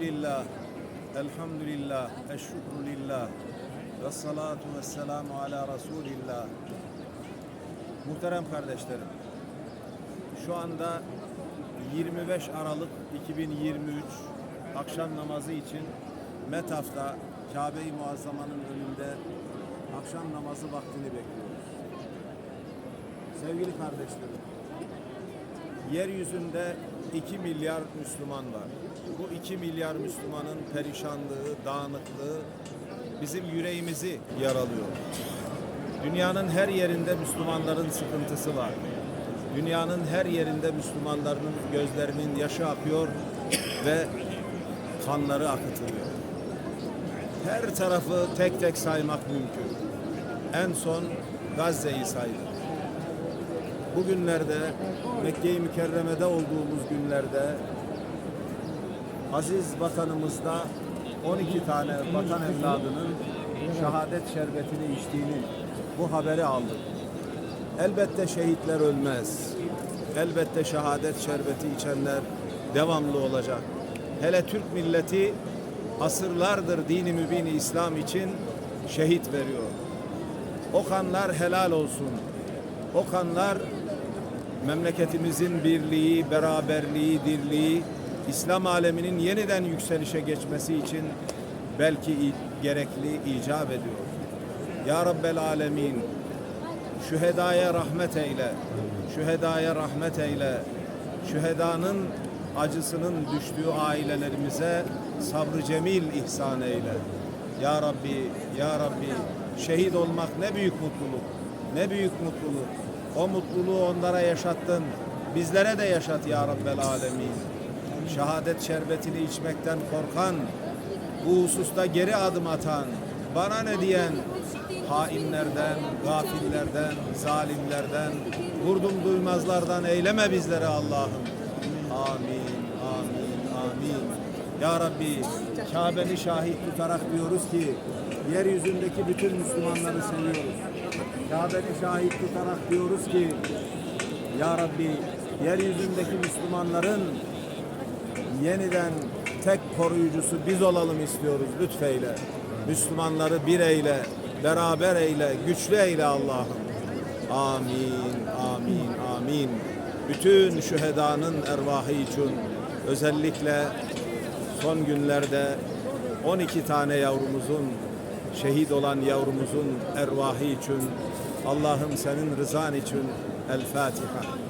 Elhamdülillah, elhamdülillah, eşşükrü lillah, ve salatu ve selamu ala Resulillah. Muhterem kardeşlerim, şu anda 25 Aralık 2023 akşam namazı için Metaf'ta Kabe-i Muazzama'nın önünde akşam namazı vaktini bekliyoruz. Sevgili kardeşlerim, yeryüzünde 2 milyar Müslüman var. Bu 2 milyar Müslümanın perişanlığı, dağınıklığı bizim yüreğimizi yaralıyor. Dünyanın her yerinde Müslümanların sıkıntısı var. Dünyanın her yerinde Müslümanların gözlerinin yaşı akıyor ve kanları akıtılıyor. Her tarafı tek tek saymak mümkün. En son Gazze'yi saydık. Bugünlerde Mekke-i Mükerreme'de olduğumuz günlerde aziz vatanımızda 12 tane vatan evladının şehadet şerbetini içtiğini bu haberi aldık. Elbette şehitler ölmez. Elbette şehadet şerbeti içenler devamlı olacak. Hele Türk milleti asırlardır dini mübin İslam için şehit veriyor. O kanlar helal olsun. O kanlar memleketimizin birliği, beraberliği, dirliği, İslam aleminin yeniden yükselişe geçmesi için belki gerekli icap ediyor. Ya Rabbel Alemin, şühedaya rahmet eyle, şühedaya rahmet eyle, şühedanın acısının düştüğü ailelerimize sabrı cemil ihsan eyle. Ya Rabbi, Ya Rabbi, şehit olmak ne büyük mutluluk, ne büyük mutluluk. O mutluluğu onlara yaşattın, bizlere de yaşat Ya Rabbel Alemin. Şehadet şerbetini içmekten korkan, bu hususta geri adım atan, bana ne diyen hainlerden, gafillerden, zalimlerden, vurdum duymazlardan eyleme bizleri Allah'ım. Amin, amin, amin. Ya Rabbi, Kabe'ni şahit tutarak diyoruz ki, yeryüzündeki bütün Müslümanları seviyoruz. Kabe'ni şahit tutarak diyoruz ki, Ya Rabbi, yeryüzündeki Müslümanların yeniden tek koruyucusu biz olalım istiyoruz lütfeyle. Müslümanları bir eyle, beraber eyle, güçlü eyle Allah'ım. Amin, amin, amin. Bütün şühedanın ervahı için özellikle son günlerde 12 tane yavrumuzun şehit olan yavrumuzun ervahı için Allah'ım senin rızan için El Fatiha.